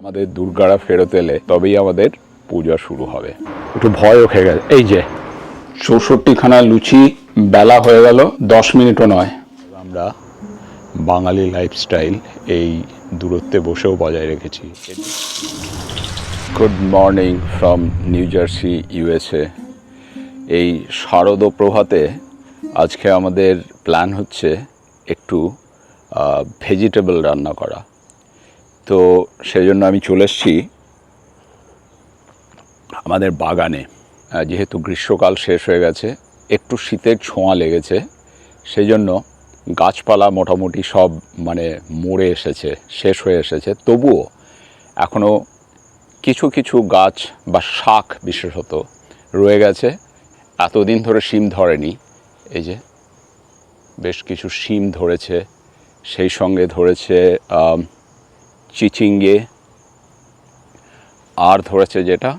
আমাদের দুর্গারা ফেরত এলে তবেই আমাদের পূজা শুরু হবে। একটু ভয়ও খেয়ে গেছে। এই যে, চৌষট্টিখানা লুচি বেলা হয়ে গেল, দশ মিনিটও নয়। আমরা বাঙালি লাইফস্টাইল এই দূরত্বে বসেও বজায় রেখেছি। Good morning from New Jersey USA এই শারদ প্রভাতে আজকে আমাদের প্ল্যান হচ্ছে একটু ভেজিটেবল রান্না করা। তো সেই জন্য আমি চলে এসেছি আমাদের বাগানে। যেহেতু গ্রীষ্মকাল শেষ হয়ে গেছে, একটু শীতের ছোঁয়া লেগেছে সেই জন্য গাছপালা মোটামুটি সব মানে মরে এসেছে, শেষ হয়ে এসেছে। তবুও এখনও কিছু কিছু গাছ বা শাক বিশেষত রয়ে গেছে। এতদিন ধরে শিম ধরেনি, এই যে বেশ কিছু শিম ধরেছে, সেই সঙ্গে ধরেছে চিচিঙ্গে আর ধরেছে যেটা,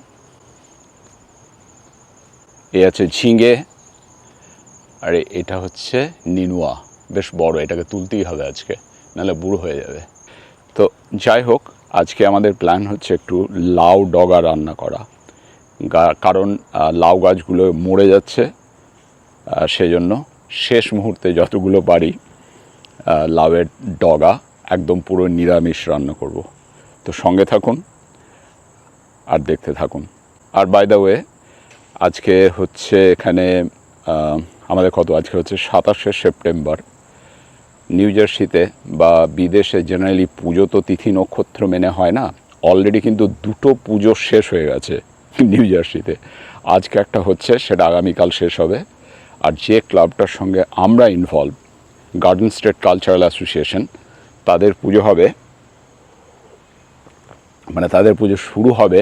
এ আছে ঝিঙে, আর এটা হচ্ছে নিনুয়া। বেশ বড়, এটাকে তুলতেই হবে আজকে, নাহলে বুড়ো হয়ে যাবে। তো যাই হোক, আজকে আমাদের প্ল্যান হচ্ছে একটু লাউ ডগা রান্না করা। কারণ লাউ গাছগুলো মরে যাচ্ছে সেজন্য শেষ মুহূর্তে যতগুলো পারি লাউয়ের ডগা একদম পুরো নিরামিষ রান্না করব। তো সঙ্গে থাকুন আর দেখতে থাকুন। আর বাই দ্য ওয়ে আজকে হচ্ছে এখানে আমাদের কত? আজকে হচ্ছে সাতাশে সেপ্টেম্বর। নিউ জার্সিতে বা বিদেশে জেনারেলি পুজো তো তিথি নক্ষত্র মেনে হয় না। অলরেডি কিন্তু দুটো পুজো শেষ হয়ে গেছে নিউ জার্সিতে আজকে একটা হচ্ছে, সেটা আগামীকাল শেষ হবে। আর যে ক্লাবটার সঙ্গে আমরা involve garden state cultural association তাদের পুজো হবে। মানে তাদের পুজো শুরু হবে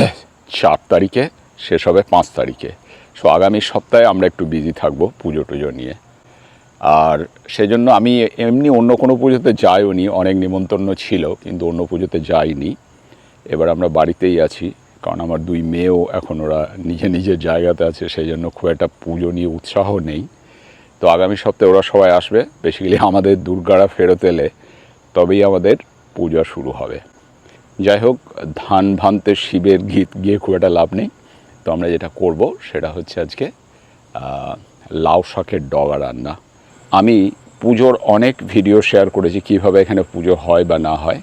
চার তারিখে, শেষ হবে পাঁচ তারিখে। সো আগামী সপ্তাহে আমরা একটু বিজি থাকব পুজো টুজো নিয়ে। আর সেই জন্য আমি এমনি অন্য কোনো পুজোতে যাইও নি অনেক নিমন্ত্রণ ছিল, কিন্তু অন্য পুজোতে যাইনি। এবার আমরা বাড়িতেই আছি, কারণ আমার দুই মেয়েও এখন ওরা নিজে নিজের জায়গাতে আছে সেই জন্য খুব একটা পুজো নিয়ে উৎসাহ নেই। তো আগামী সপ্তাহে ওরা সবাই আসবে। বেসিক্যালি আমাদের দুর্গারা ফেরত এলে তবেই আমাদের পূজা শুরু হবে। যাই হোক, ধান ভান্তে শিবের গীত গিয়ে খুব একটা লাভ নেই। তো আমরা যেটা করব সেটা হচ্ছে আজকে লাউ শাকের ডগা রান্না। আমি পুজোর অনেক ভিডিও শেয়ার করেছি কীভাবে এখানে পুজো হয় বা না হয়।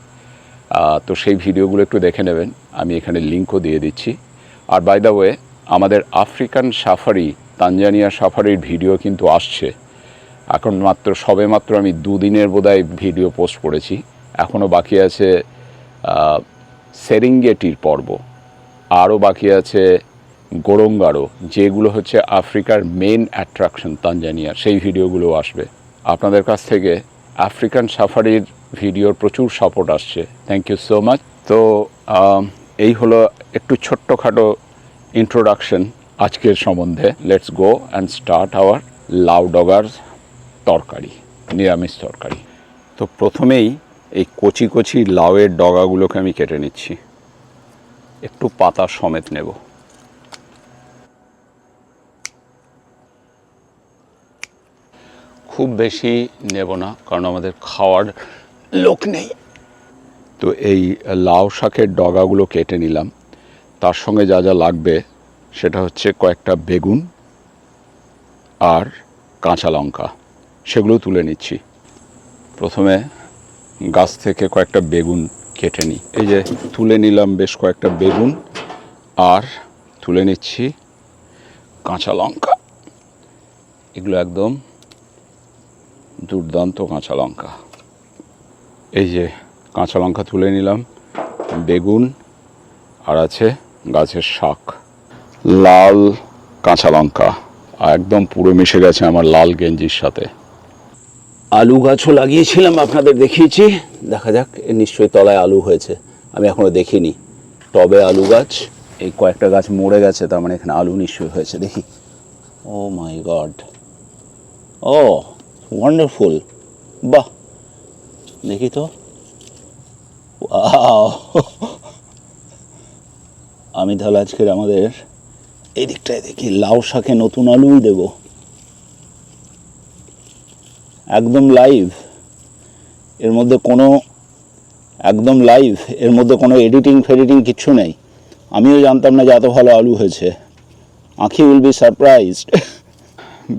তো সেই ভিডিওগুলো একটু দেখে নেবেন। আমি এখানে লিঙ্কও দিয়ে দিচ্ছি। আর বাই দ্য ওয়ে আমাদের আফ্রিকান সাফারি, তানজানিয়া সাফারির ভিডিও কিন্তু আসছে। এখন মাত্র সবে মাত্র আমি দুদিনের বোধহয় ভিডিও পোস্ট করেছি। এখনও বাকি আছে সেরিঙ্গেটির পর্ব। আরও বাকি আছে গোরঙ্গারো যেগুলো হচ্ছে আফ্রিকার মেন অ্যাট্রাকশন তানজানিয়া সেই ভিডিওগুলো আসবে। আপনাদের কাছ থেকে আফ্রিকান সাফারির ভিডিওর প্রচুর সাপোর্ট আসছে। থ্যাংক ইউ সো মাচ তো এই হলো একটু ছোট্টখাটো ইন্ট্রোডাকশন আজকের সম্বন্ধে। Let's go and start our লাউ ডগার তরকারি নিরামিষ তরকারি। তো প্রথমেই এই কচি কচি লাউয়ের ডগাগুলোকে আমি কেটে নিচ্ছি। একটু পাতা সমেত নেব। খুব বেশি নেব না কারণ আমাদের খাওয়ার লোক নেই। তো এই লাউ শাকের ডগাগুলো কেটে নিলাম। তার সঙ্গে যা যা লাগবে সেটা হচ্ছে কয়েকটা বেগুন আর কাঁচা লঙ্কা। সেগুলো তুলে নিচ্ছি। প্রথমে গাছ থেকে কয়েকটা বেগুন কেটে নিই। এই যে তুলে নিলাম বেশ কয়েকটা বেগুন, আর তুলে নিচ্ছি কাঁচা লঙ্কা। এগুলো একদম দুর্দান্ত কাঁচা লঙ্কা। এই যে কাঁচা লঙ্কা তুলে নিলাম, বেগুন, আর আছে গাছের শাক। লাল কাঁচা লঙ্কা একদম পুরো মিশে গেছে আমার লাল গেঞ্জির সাথে। আলু গাছও লাগিয়েছিলাম, আপনাদের দেখিয়েছি। দেখা যাক নিশ্চয়ই তলায় আলু হয়েছে। আমি এখনও দেখিনি। টবে আলু গাছ, এই কয়েকটা গাছ মরে গেছে, তার মানে এখানে আলু নিশ্চয়ই হয়েছে। দেখি। ও মাই গড। ও ওয়ান্ডারফুল বাহ! দেখি তো। আমি তাহলে আজকের আমাদের এই দিকটায় দেখি, লাউ শাকে নতুন আলুই দেব। একদম লাইভ এর মধ্যে কোনো, একদম লাইভ এর মধ্যে কোনো এডিটিং ফেডিটিং কিচ্ছু নেই। আমিও জানতাম না যে এত ভালো আলু হয়েছে। Ankhi will be surprised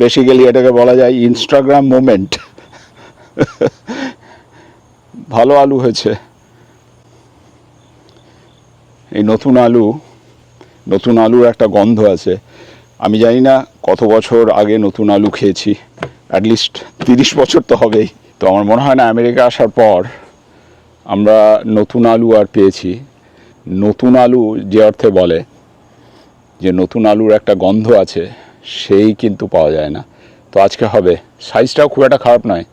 basically এটাকে বলা যায় ইনস্টাগ্রাম মোমেন্ট ভালো আলু হয়েছে। এই নতুন আলু, নতুন আলুর একটা গন্ধ আছে। আমি জানি না কত বছর আগে নতুন আলু খেয়েছি। অ্যাটলিস্ট তিরিশ বছর তো হবেই। তো আমার মনে হয় না আমেরিকা আসার পর আমরা নতুন আলু আর পেয়েছি। নতুন আলু যে অর্থে বলে যে নতুন আলুর একটা গন্ধ আছে, সেই কিন্তু পাওয়া যায় না। তো আজকে হবে। সাইজটাও খুব একটা খারাপ নয়।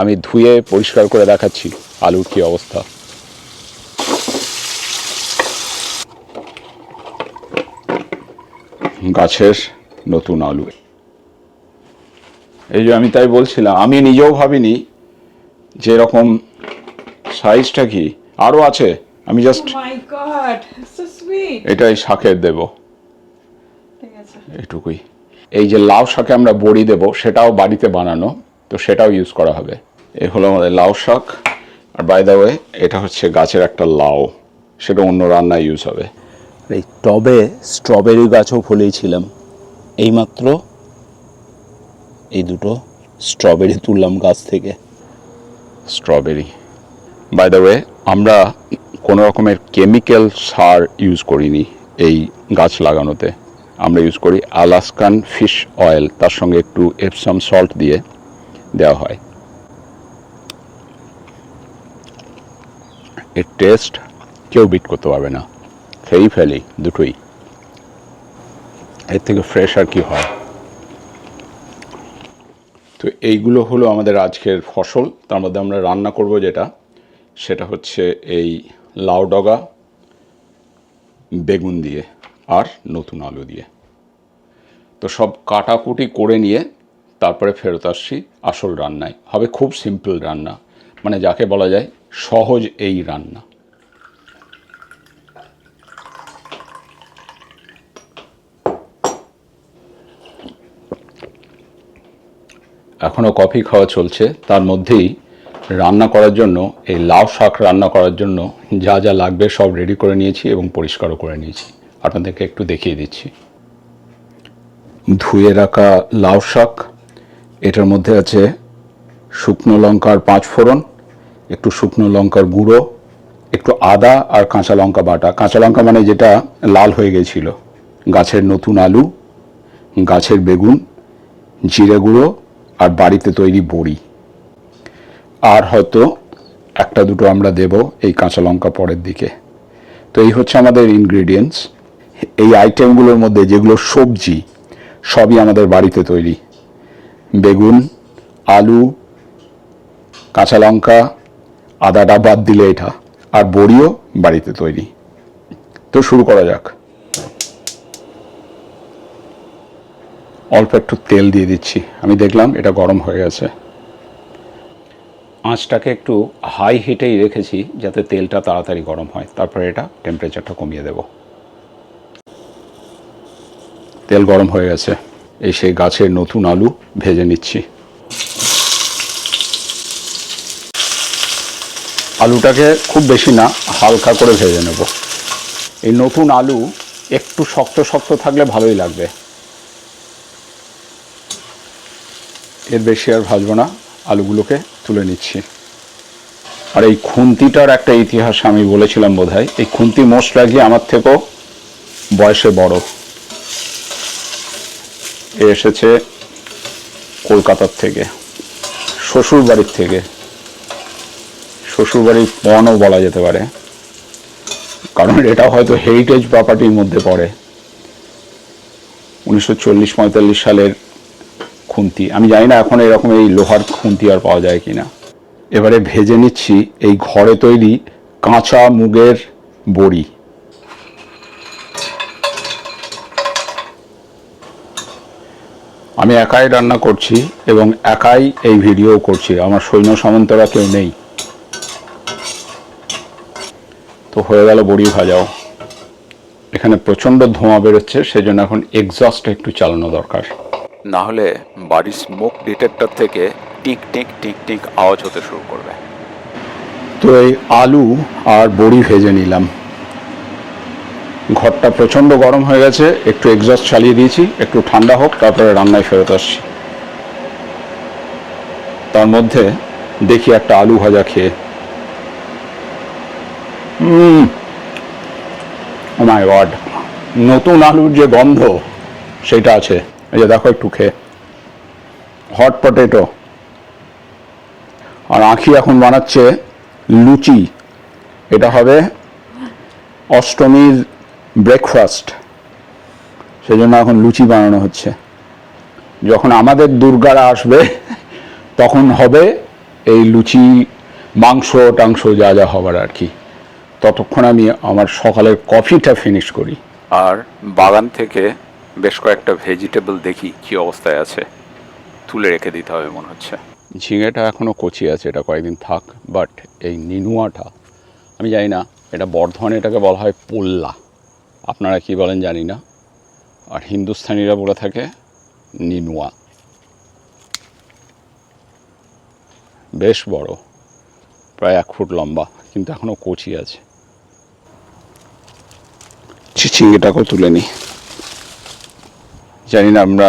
আমি ধুয়ে পরিষ্কার করে দেখাচ্ছি আলুর কী অবস্থা। গাছের নতুন আলু। এই যে আমি তাই বলছিলাম আমি নিজেও ভাবিনি যে এরকম সাইজটা কি। আরও আছে আমি জাস্ট Oh. এটাই শাকের দেবো। ঠিক আছে। এটুকুই। এই যে লাউ শাকে আমরা বড়ি দেব সেটাও বাড়িতে বানানো তো সেটাও ইউজ করা হবে। এ হলো আমাদের লাউ শাক। আর বাই দ্য ওয়ে এটা হচ্ছে গাছের একটা লাউ সেটা অন্য রান্নায় ইউজ হবে। এই টবে স্ট্রবেরি গাছও ফলিয়েছিলাম এইমাত্র এই দুটো স্ট্রবেরি তুললাম গাছ থেকে। স্ট্রবেরি বাই দ্য ওয়ে আমরা কোনো রকমের কেমিক্যাল সার ইউজ করিনি এই গাছ লাগানোতে। আমরা ইউজ করি আলাস্কান ফিশ অয়েল তার সঙ্গে একটু এপসাম সল্ট দিয়ে দেওয়া হয়। এর টেস্ট কেউ বিট করতে পারবে না। খেয়েই ফেলি দুটোই। এর থেকে ফ্রেশ আর কি হয়? তো এইগুলো হলো আমাদের আজকের ফসল। তার মধ্যে আমরা রান্না করব যেটা, সেটা হচ্ছে এই লাউ ডগা, বেগুন দিয়ে আর নতুন আলু দিয়ে। তো সব কাটাকুটি করে নিয়ে তারপরে ফেরত আসছি আসল রান্নায়। হবে খুব সিম্পল রান্না মানে যাকে বলা যায় সহজ এই রান্না। এখনও কফি খাওয়া চলছে। তার মধ্যেই রান্না করার জন্য, এই লাউ শাক রান্না করার জন্য যা যা লাগবে সব রেডি করে নিয়েছি এবং পরিষ্কারও করে নিয়েছি। আপনাদেরকে একটু দেখিয়ে দিচ্ছি। ধুয়ে রাখা লাউ শাক, এটার মধ্যে আছে শুকনো লঙ্কার পাঁচ ফোড়ন, একটু শুকনো লঙ্কার গুঁড়ো, একটু আদা আর কাঁচা লঙ্কা বাটা। কাঁচা লঙ্কা মানে যেটা লাল হয়ে গেছিল। গাছের নতুন আলু, গাছের বেগুন, জিরে গুঁড়ো আর বাড়িতে তৈরি বড়ি। আর হয়তো একটা দুটো আমরা দেব এই কাঁচা লঙ্কা পরের দিকে। তো এই হচ্ছে আমাদের ইনগ্রেডিয়েন্টস এই আইটেমগুলোর মধ্যে যেগুলো সবজি, সবই আমাদের বাড়িতে তৈরি। বেগুন, আলু, কাঁচা লঙ্কা আদাটা বাদ দিলে এটা। আর বড়িও বাড়িতে তৈরি। তো শুরু করা যাক। অল্প একটু তেল দিয়ে দিচ্ছি। আমি দেখলাম এটা গরম হয়ে গেছে। আঁচটাকে একটু হাই হিটেই রেখেছি যাতে তেলটা তাড়াতাড়ি গরম হয়। তারপরে এটা টেম্পারেচারটা কমিয়ে দেব। তেল গরম হয়ে গেছে। এই সেই গাছের নতুন আলু ভেজে নিচ্ছি। আলুটাকে খুব বেশি না, হালকা করে ভেজে নেব। এই নতুন আলু একটু শক্ত শক্ত থাকলে ভালোই লাগবে। এর বেশি আর ভাজবো না, আলুগুলোকে তুলে নিচ্ছি। আর এই খুন্তিটার একটা ইতিহাস আমি বলেছিলাম বোধহয়, এই খুন্তি মোস্ট লাগি আমার থেকেও বয়সে বড়। এ এসেছে কলকাতার থেকে শ্বশুর বাড়ির থেকে। শ্বশুর বাড়ির পণও বলা যেতে পারে, কারণ এটা হয়তো হেরিটেজ প্রপার্টির মধ্যে পড়ে। উনিশশো চল্লিশ পঁয়তাল্লিশ সালের খুন্তি। আমি জানি না এখন এরকম এই লোহার খুন্তি আর পাওয়া যায় কিনা। এবারে ভেজে নিচ্ছি এই ঘরে তৈরি কাঁচা মুগের বড়ি। আমি একাই রান্না করছি এবং একাই এই ভিডিও করছি। আমার সৈন্য সামন্তরা কেউ নেই। তো হয়ে গেল বড়ি ভাজাও। এখানে প্রচণ্ড ধোঁয়া বেরোচ্ছে, সেজন্য এখন এক্সস্ট একটু চালানো দরকার। না হলে বাড়ির স্মোক ডিটেক্টর থেকে টিক টিক টিক টিক আওয়াজ হতে শুরু করবে। তো এই আলু আর বড়ি ভেজে নিলাম। ঘরটা প্রচণ্ড গরম হয়ে গেছে, একটু এক্সস্ট চালিয়ে দিয়েছি, একটু ঠান্ডা হোক, তারপরে রান্নায় ফেরত আসছি। তার মধ্যে দেখি একটা আলু ভাজা খেয়ে। মাই গড নতুন আলুর যে গন্ধ, সেটা আছে। এই যে দেখো একটু খেয়ে। হট পটেটো আর আখি এখন বানাচ্ছে লুচি। এটা হবে অষ্টমীর ব্রেকফাস্ট সেই জন্য এখন লুচি বানানো হচ্ছে। যখন আমাদের দুর্গারা আসবে, তখন হবে এই লুচি, মাংস, টাংস যা যা হবার আর কি। ততক্ষণ আমি আমার সকালের কফিটা ফিনিশ করি। আর বাগান থেকে বেশ কয়েকটা ভেজিটেবল দেখি কি অবস্থায় আছে। তুলে রেখে দিতে হবে মনে হচ্ছে। ঝিঙেটা এখনও কচি আছে এটা কয়েকদিন থাক বাট এই নিনুয়াটা আমি জানি না এটা বর্ধমানে এটাকে বলা হয় পোল্লা। আপনারা কি বলেন জানি না। আর হিন্দুস্থানিরা বলে থাকে নিনুয়া। বেশ বড় প্রায় এক ফুট লম্বা কিন্তু এখনও কচি আছে। চিচিঙ্গিটাকেও তুলে নিই জানি না, আমরা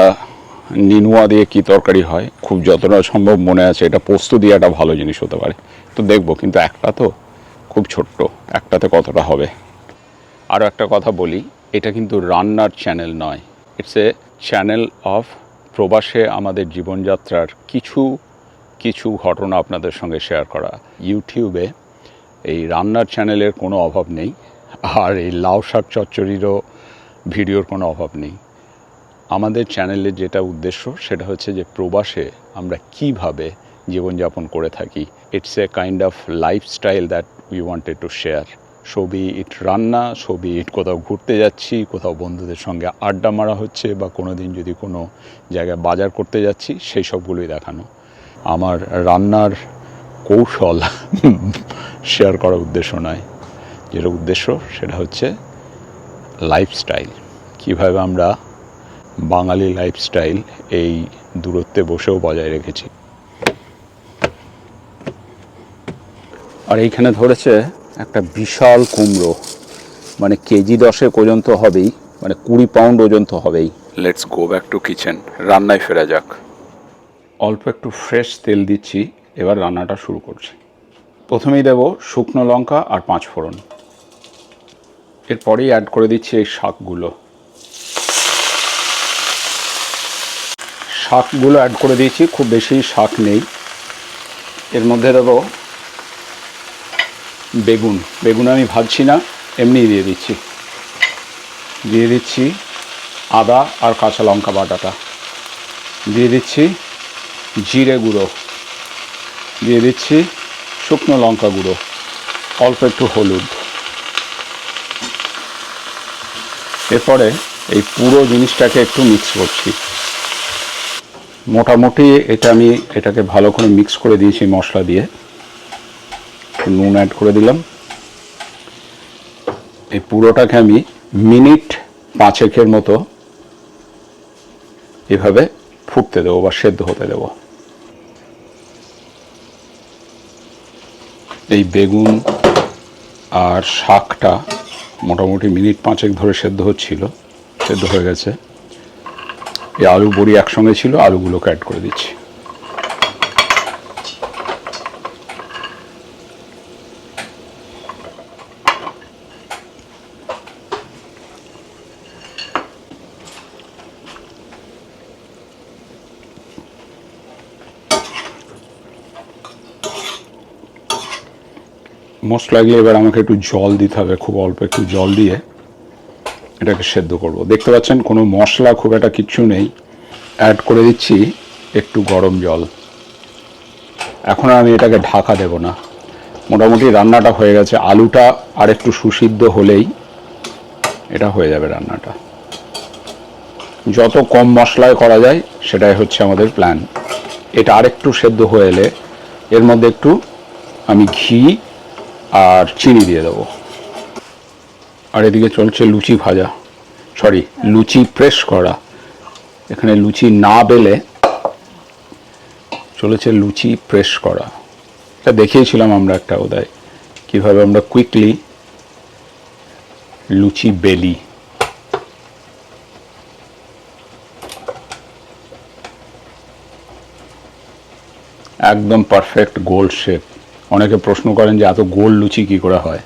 নিনুয়া দিয়ে কি তরকারি হয়, খুব যতটা সম্ভব মনে আছে, এটা পোস্ত দিয়ে একটা ভালো জিনিস হতে পারে। তো দেখব, কিন্তু একটা তো খুব ছোট্ট, একটাতে কতটা হবে? আরও একটা কথা বলি, এটা কিন্তু রান্নার চ্যানেল নয়। ইটস এ চ্যানেল অফ প্রবাসে আমাদের জীবনযাত্রার কিছু কিছু ঘটনা আপনাদের সঙ্গে শেয়ার করা। ইউটিউবে এই রান্নার চ্যানেলের কোনো অভাব নেই, আর এই লাউ শাক চচ্চড়িরও ভিডিওর কোনো অভাব নেই। আমাদের চ্যানেলের যেটা উদ্দেশ্য, সেটা হচ্ছে যে প্রবাসে আমরা কীভাবে জীবনযাপন করে থাকি। It's a kind of lifestyle that we wanted to share ছবি ইট রান্না ছবি ইট কোথাও ঘুরতে যাচ্ছি, কোথাও বন্ধুদের সঙ্গে আড্ডা মারা হচ্ছে বা কোনো দিন যদি কোনো জায়গায় বাজার করতে যাচ্ছি, সেই সবগুলোই দেখানো। আমার রান্নার কৌশল শেয়ার করার উদ্দেশ্য নয়। যেটা উদ্দেশ্য, সেটা হচ্ছে লাইফস্টাইল কীভাবে আমরা বাঙালি লাইফস্টাইল এই দূরত্বে বসেও বজায় রেখেছি। আর এইখানে ধরেছে একটা বিশাল কুমড়ো মানে কেজি দশে পর্যন্ত হবেই মানে কুড়ি পাউন্ড ওজন তো হবেই। Let's go back to kitchen রান্নায় ফেরা যাক। অল্প একটু ফ্রেশ তেল দিচ্ছি এবার রান্নাটা শুরু করছি। প্রথমেই দেব শুকনো লঙ্কা আর পাঁচ ফোড়ন। এরপরেই অ্যাড করে দিচ্ছি এই শাকগুলো। শাকগুলো অ্যাড করে দিয়েছি, খুব বেশি শাক নেই। এর মধ্যে দেবো বেগুন। বেগুন আমি ভাজছি না, এমনি দিয়ে দিচ্ছি। দিয়ে দিচ্ছি আদা আর কাঁচা লঙ্কা বাটাটা। দিয়ে দিচ্ছি জিরে গুঁড়ো। দিয়ে দিচ্ছি শুকনো লঙ্কা গুঁড়ো, অল্প একটু হলুদ। এরপরে এই পুরো জিনিসটাকে একটু মিক্স করছি। মোটামুটি এটা আমি এটাকে ভালো করে মিক্স করে দিয়েছি মশলা দিয়ে। নুন অ্যাড করে দিলাম। এই পুরোটাকে আমি মিনিট পাঁচেকের মতো এভাবে ফুটতে দেবো বা সেদ্ধ হতে দেবো। এই বেগুন আর শাকটা মোটামুটি মিনিট পাঁচেক ধরে সেদ্ধ হচ্ছিল, সেদ্ধ হয়ে গেছে। এই আলু বড়ি একসঙ্গে ছিল, আলুগুলোকে অ্যাড করে দিচ্ছি। মোস্ট লাগলে এবার আমাকে একটু জল দিতে হবে, খুব অল্প একটু জল দিয়ে। এটাকে সেদ্ধ করব। দেখতে পাচ্ছেন, কোনো মশলা খুব একটা কিচ্ছু নেই। অ্যাড করে দিচ্ছি একটু গরম জল। এখন আমি এটাকে ঢাকা দেব না। মোটামুটি রান্নাটা হয়ে গেছে। আলুটা আর একটু সুসিদ্ধ হলেই এটা হয়ে যাবে রান্নাটা। যত কম মশলায় করা যায়, সেটাই হচ্ছে আমাদের প্ল্যান এটা আরেকটু সেদ্ধ হয়ে এলে এর মধ্যে একটু আমি ঘি আর চিনি দিয়ে দেবো। আর এদিকে চলছে লুচি ভাজা। সরি লুচি প্রেস করা। এখানে লুচি না বেলে চলেছে লুচি প্রেস করা। এটা দেখিয়েছিলাম আমরা একটা ওদায় কীভাবে আমরা কুইকলি লুচি বেলি। একদম পারফেক্ট গোল শেপ অনেকে প্রশ্ন করেন যে এত গোল লুচি কি করে হয়?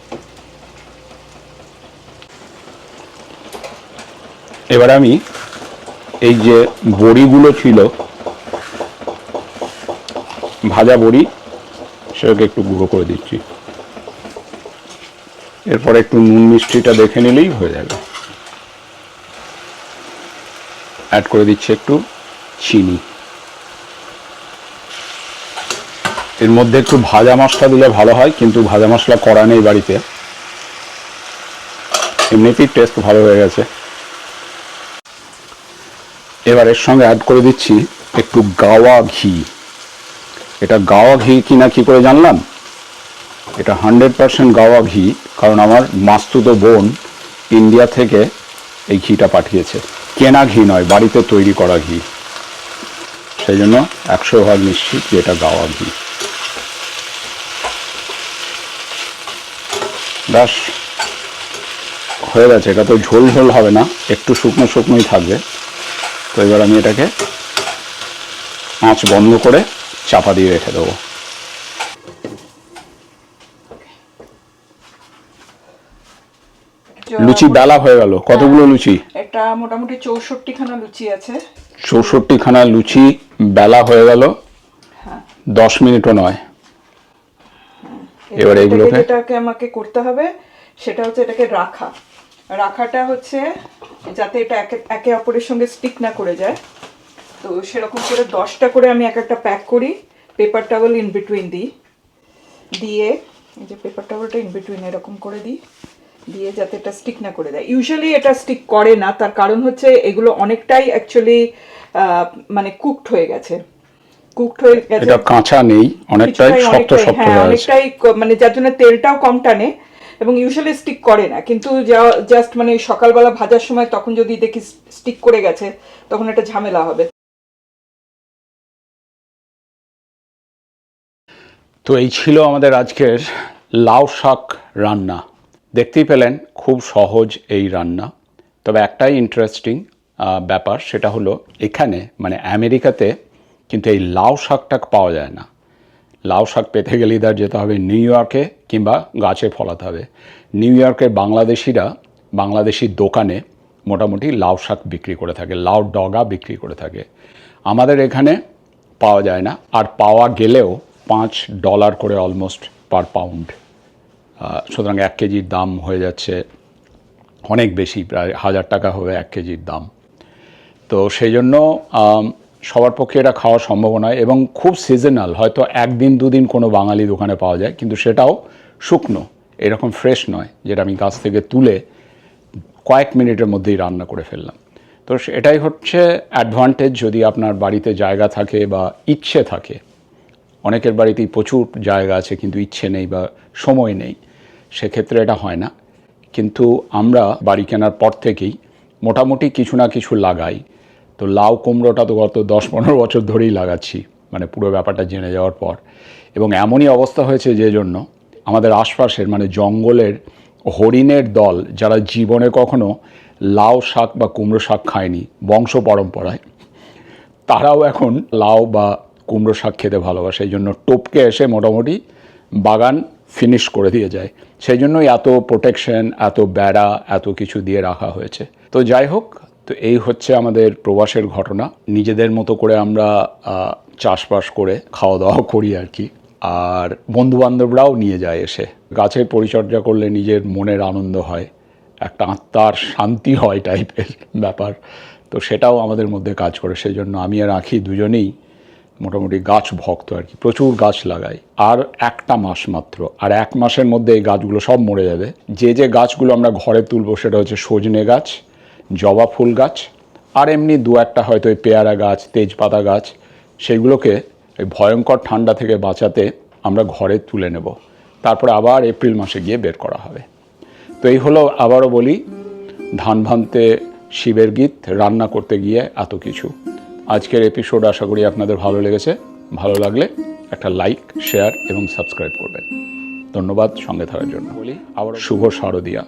এবার আমি এই যে বড়িগুলো ছিল, ভাজা বড়ি, সেটাকে একটু গুঁড়ো করে দিচ্ছি। এরপর একটু নুন মিষ্টিটা দেখে নিলেই হয়ে যাবে। অ্যাড করে দিচ্ছি একটু চিনি। এর মধ্যে একটু ভাজা মশলা দিলে ভালো হয়, কিন্তু ভাজা মশলা করা নেই বাড়িতে। এমনিতেই টেস্ট ভালো হয়ে গেছে। এবার এর সঙ্গে অ্যাড করে দিচ্ছি একটু গাওয়া ঘি। এটা গাওয়া ঘি কিনা কি করে জানলাম? এটা হান্ড্রেড পার্সেন্ট গাওয়া ঘি, কারণ আমার মাস্তুতো বোন ইন্ডিয়া থেকে এই ঘিটা পাঠিয়েছে। কেনা ঘি নয়, বাড়িতে তৈরি করা ঘি। সেই জন্য একশো ভাগ নিশ্চিত যে এটা গাওয়া ঘি। ব্যাস, হয়ে গেছে। এটা তো ঝোল ঝোল হবে না, একটু শুকনো শুকনোই থাকবে। তো এবার আমি এটাকে আঁচ বন্ধ করে চাপা দিয়ে রেখে দেবো। লুচি বেলা হয়ে গেল। কতগুলো লুচি? এটা মোটামুটি চৌষট্টি খানা লুচি আছে। চৌষট্টি খানা লুচি বেলা হয়ে গেল। দশ মিনিটও নয়। এবার এটাকে এগুলোকে? যেটাকে আমাকে করতে হবে সেটা হচ্ছে এটাকে রাখা। রাখাটা হচ্ছে যাতে এটা একে একে অপরের সঙ্গে স্টিক না করে যায়। তো সেরকম করে দশটা করে আমি এক একটা প্যাক করি পেপার টাওয়েল ইন বিটুইন দিই। দিয়ে এই যে পেপার টাওয়েলটা ইন বিটুইন এরকম করে দিই দিয়ে যাতে এটা স্টিক না করে দেয় ইউজুয়ালি এটা স্টিক করে না তার কারণ হচ্ছে এগুলো অনেকটাই অ্যাকচুয়ালি মানে কুকড হয়ে গেছে। কুকড হয়ে গেছে। এটা কাঁচা নেই অনেকটাই শক্ত শক্ত হ্যাঁ হয়ে আছে অনেকটাই মানে যার জন্য তেলটাও কম টানে এবং ইউজুয়ালি স্টিক করে না, কিন্তু জাস্ট মানে সকালবেলা ভাজার সময় তখন যদি দেখি স্টিক করে গেছে, তখন এটা ঝামেলা হবে। তো এই ছিল আমাদের আজকের লাউ শাক রান্না। দেখতেই পেলেন খুব সহজ এই রান্না। তবে একটাই ইন্টারেস্টিং ব্যাপার, সেটা হলো এখানে মানে আমেরিকাতে কিন্তু এই লাউ শাকটা পাওয়া যায় না। লাউ শাক পেতে গেলে ইদার যেতে হবে নিউ ইয়র্কে কিংবা গাছে ফলাতে হবে। নিউ ইয়র্কের বাংলাদেশিরা বাংলাদেশি দোকানে মোটামুটি লাউ শাক বিক্রি করে থাকে, লাউ ডগা বিক্রি করে থাকে। আমাদের এখানে পাওয়া যায় না, আর পাওয়া গেলেও পাঁচ ডলার করে অলমোস্ট পার পাউন্ড সুতরাং এক কেজির দাম হয়ে যাচ্ছে অনেক বেশি, প্রায় হাজার টাকা হবে এক কেজির দাম। তো সেই জন্য সবার পক্ষে এটা খাওয়া সম্ভব নয় এবং খুব সিজনাল হয়তো একদিন, দুদিন কোনো বাঙালি দোকানে পাওয়া যায়, কিন্তু সেটাও শুকনো, এরকম ফ্রেশ নয়, যেটা আমি গাছ থেকে তুলে কয়েক মিনিটের মধ্যেই রান্না করে ফেললাম। তো এটাই হচ্ছে অ্যাডভান্টেজ যদি আপনার বাড়িতে জায়গা থাকে বা ইচ্ছে থাকে। অনেকের বাড়িতেই প্রচুর জায়গা আছে, কিন্তু ইচ্ছে নেই বা সময় নেই, সেক্ষেত্রে এটা হয় না। কিন্তু আমরা বাড়ি কেনার পর থেকেই মোটামুটি কিছু না কিছু লাগাই তো লাউ কুমড়োটা তো গত দশ পনেরো বছর ধরেই লাগাচ্ছি মানে পুরো ব্যাপারটা জেনে যাওয়ার পর। এবং এমনই অবস্থা হয়েছে যে জন্য আমাদের আশপাশের মানে জঙ্গলের হরিণের দল, যারা জীবনে কখনো লাউ শাক বা কুমড়ো শাক খায়নি, বংশ পরম্পরায়, তারাও এখন লাউ বা কুমড়ো শাক খেতে ভালোবাসে। এই জন্য টপকে এসে মোটামুটি বাগান ফিনিশ করে দিয়ে যায়। সেই জন্যই এত প্রোটেকশন এত বেড়া, এত কিছু দিয়ে রাখা হয়েছে। তো যাই হোক তো এই হচ্ছে আমাদের প্রবাসের ঘটনা। নিজেদের মতো করে আমরা চাষবাস করে খাওয়া দাওয়া করি আর কি। আর বন্ধু বান্ধবরাও নিয়ে যায় এসে। গাছের পরিচর্যা করলে নিজের মনের আনন্দ হয়। একটা আত্মার শান্তি হয় টাইপের ব্যাপার। তো সেটাও আমাদের মধ্যে কাজ করে। সেই জন্য আমি আর আঁখি দুজনেই মোটামুটি গাছ ভক্ত আর কি। প্রচুর গাছ লাগাই। আর একটা মাস মাত্র। আর এক মাসের মধ্যে এই গাছগুলো সব মরে যাবে। যে যে গাছগুলো আমরা ঘরে তুলবো সেটা হচ্ছে সজনে গাছ জবা ফুল গাছ আর এমনি দু একটা হয়তো ওই পেয়ারা গাছ তেজপাতা গাছ সেগুলোকে ওই ভয়ঙ্কর ঠান্ডা থেকে বাঁচাতে আমরা ঘরে তুলে নেব। তারপরে আবার এপ্রিল মাসে গিয়ে বের করা হবে। তো এই হলো আবারও বলি ধান ভানতে শিবের গীত রান্না করতে গিয়ে এত কিছু। আজকের এপিসোড আশা করি আপনাদের ভালো লেগেছে। ভালো লাগলে একটা লাইক শেয়ার এবং সাবস্ক্রাইব করবেন। ধন্যবাদ সঙ্গে থাকার জন্য। বলি আবার শুভ শারদিয়া।